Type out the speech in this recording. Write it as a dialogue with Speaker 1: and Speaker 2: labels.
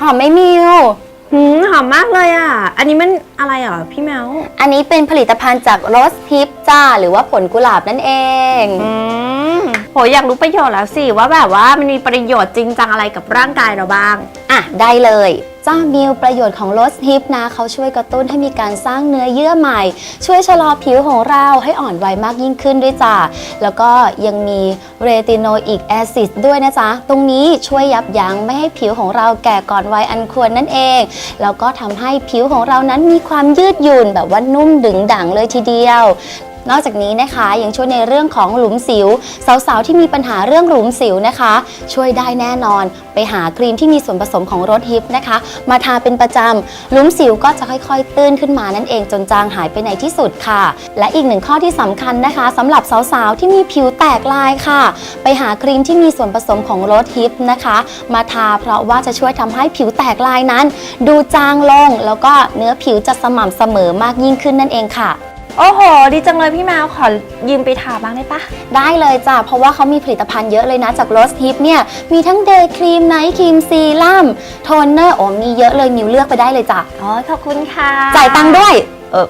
Speaker 1: หอมไหม่มิว
Speaker 2: หืมหอมมากเลยอะ อันนี้มันอะไรเหรอพี่แมว
Speaker 1: อันนี้เป็นผลิตภัณฑ์จากโรสทิปจ้า หรือว่าผลกุหลาบนั่นเอง
Speaker 2: อืมโหอยากรู้ประโยชน์แล้วสิว่าแบบว่ามันมีประโยชน์จริงจังอะไรกับร่างกายเราบ้าง
Speaker 1: อะ ได้เลย จ้ามิวประโยชน์ของโรสฮิปนะเขาช่วยกระตุ้นให้มีการสร้างเนื้อเยื่อใหม่ ช่วยชะลอผิวของเราให้อ่อนวัยมากยิ่งขึ้นด้วยจ้าแล้วก็ยังมีเรติโนอิกแอซิดด้วยนะจ๊ะ ตรงนี้ช่วยยับยั้งไม่ให้ผิวของเราแก่ก่อนวัยอันควรนั่นเอง แล้วก็ทำให้ผิวของเรานั้นมีความยืดหยุ่นแบบว่านุ่มดึงดังเลยทีเดียว นอกจากนี้นะคะยังช่วยในเรื่องของหลุมสิว สาวๆที่มีปัญหาเรื่องหลุมสิวนะคะ ช่วยได้แน่นอน ไปหาครีมที่มีส่วนผสมของรสฮิปนะคะ มาทาเป็นประจำหลุมสิวก็จะค่อยๆ ตื้นขึ้นมานั่นเองจนจางหายไปในที่สุดค่ะ และอีกหนึ่งข้อที่สำคัญนะคะสำหรับสาวๆที่มีผิวแตกลายค่ะ ไปหาครีมที่มีส่วนผสมของรสฮิปนะคะ มาทาเพราะว่าจะช่วยทำให้ผิวแตกลายนั้น ดูจางลงแล้วก็เนื้อผิวจะสม่ำเสมอมากยิ่งขึ้นนั่นเองค่ะ
Speaker 2: โอ้โห ดีจังเลยพี่แมวขอยืมไปทาบ้างได้ปะ
Speaker 1: ได้เลยจ้ะ เพราะว่าเขามีผลิตภัณฑ์เยอะเลยนะจากโรสทิปเนี่ย มีทั้งเดย์ครีมไนท์ครีมซีรั่มโทนเนอร์โอ้มีเยอะเลยมิวเลือกไปได้เลยจ้ะ
Speaker 2: อ๋อ ขอบคุณค่ะ
Speaker 1: จ่ายตังค์ด้วย เออ